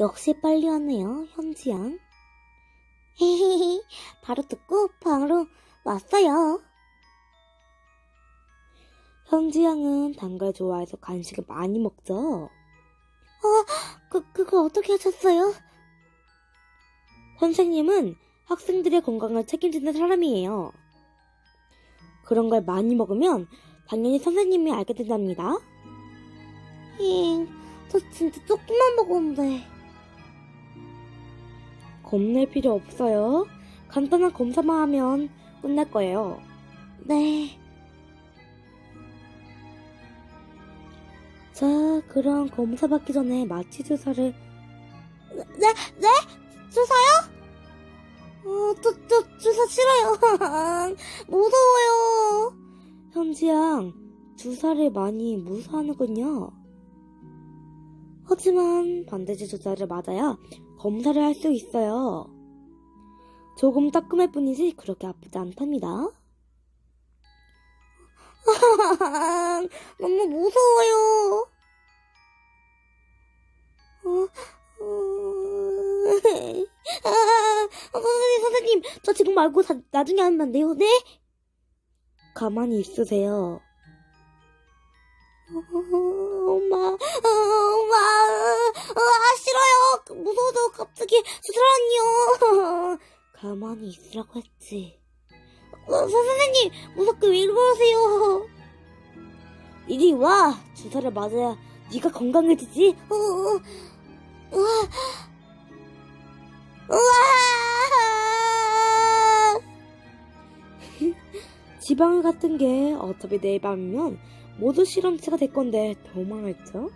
역시 빨리 왔네요, 현지양. 헤헤헤, 바로 듣고 바로 왔어요. 현지양은 단 걸 좋아해서 간식을 많이 먹죠. 어, 그, 그거 어떻게 하셨어요? 선생님은 학생들의 건강을 책임지는 사람이에요. 그런 걸 많이 먹으면 당연히 선생님이 알게 된답니다. 잉, 저 진짜 조금만 먹었는데. 겁낼 필요 없어요. 간단한 검사만 하면 끝날 거예요. 네. 자, 그럼 검사 받기 전에 마취 주사를. 네, 네? 주사요? 어, 저, 저, 주사 싫어요. 무서워요. 현지양, 주사를 많이 무서워하는군요. 하지만 반드시 주사를 맞아야 검사를 할 수 있어요. 조금 따끔할 뿐이지 그렇게 아프지 않답니다. 너무 무서워요. 선생님, 선생님, 저 지금 말고 다, 나중에 하면 안 돼요, 네? 가만히 있으세요. 갑자기 수술하니요. 가만히 있으라고 했지. 어, 선생님, 무섭게 왜 그러세요? 이리 와, 주사를 맞아야 네가 건강해지지. 어, 어, 우와, 우와. 지방울 같은 게 어차피 내일 밤이면 모두 실험체가 될 건데 도망했죠?